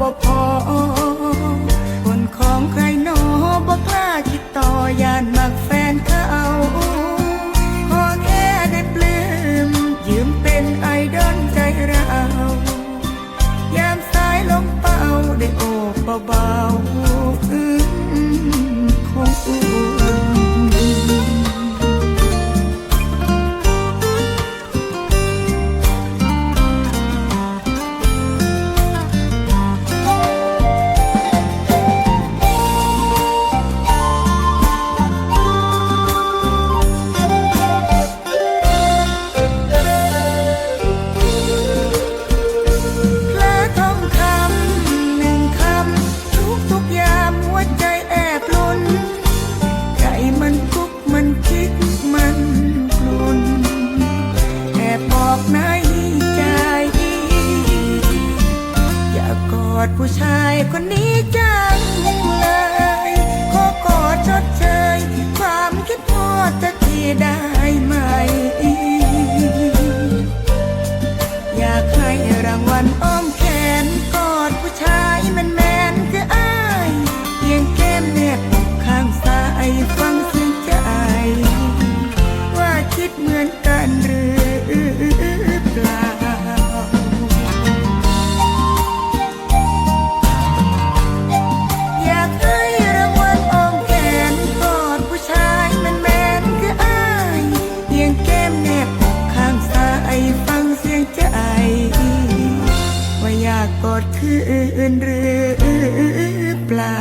above อดผู้ชายคนนี้จังเลยขอกอดชดเชยความคิดพอจะที่ได้ไหม อยากให้รางวัลอ้อ รือเปล่า